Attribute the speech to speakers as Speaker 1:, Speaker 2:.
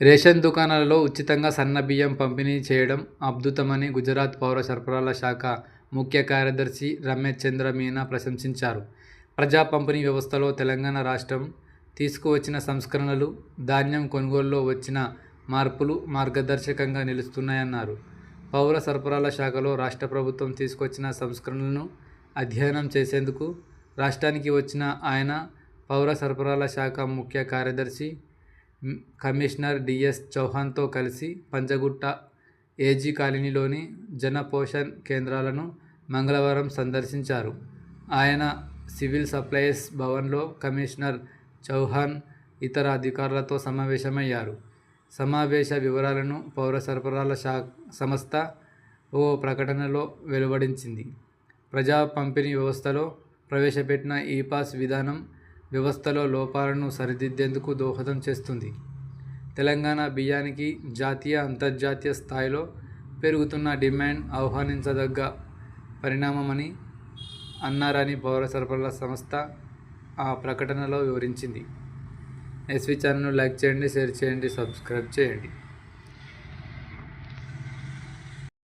Speaker 1: Ration దుకాణాలలో ఉచితంగా సన్న బియ్యం పంపిణీ చేయడం అద్భుతమని గుజరాత్ పౌర సరఫరాల శాఖ ముఖ్య కార్యదర్శి రమేష్ చంద్ర మీనా ప్రశంసించారు. ప్రజా పంపిణీ వ్యవస్థలో తెలంగాణ రాష్ట్రం తీసుకువచ్చిన సంస్కరణలు, ధాన్యం కొనుగోలులో వచ్చిన మార్పులు మార్గదర్శకంగా నిలుస్తున్నాయన్నారు. పౌర సరఫరాల శాఖలో రాష్ట్ర ప్రభుత్వం తీసుకొచ్చిన సంస్కరణలను అధ్యయనం చేసేందుకు రాష్ట్రానికి వచ్చిన ఆయన పౌర సరఫరాల శాఖ ముఖ్య కార్యదర్శి, కమిషనర్ డిఎస్ చౌహాన్తో కలిసి పంజగుట్ట ఏజీ కాలనీలోని జన పోషణ్ కేంద్రాలను మంగళవారం సందర్శించారు. ఆయన సివిల్ సప్లైస్ భవన్లో కమిషనర్ చౌహాన్, ఇతర అధికారులతో సమావేశమయ్యారు. సమావేశ వివరాలను పౌర సరఫరాల సంస్థ ఓ ప్రకటనలో వెలువడించింది. ప్రజా పంపిణీ వ్యవస్థలో ప్రవేశపెట్టిన ఈ-పాస్ విధానం వ్యవస్థలో లోపాలను సరిదిద్దేందుకు దోహదం చేస్తుంది. తెలంగాణ బియ్యానికి జాతీయ, అంతర్జాతీయ స్థాయిలో పెరుగుతున్న డిమాండ్ ఆహ్వానించదగ్గ పరిణామమని అన్నారని పౌర సరఫరాల సంస్థ ఆ ప్రకటనలో వివరించింది. ఎస్వి ఛానల్ను లైక్ చేయండి, షేర్ చేయండి, సబ్స్క్రైబ్ చేయండి.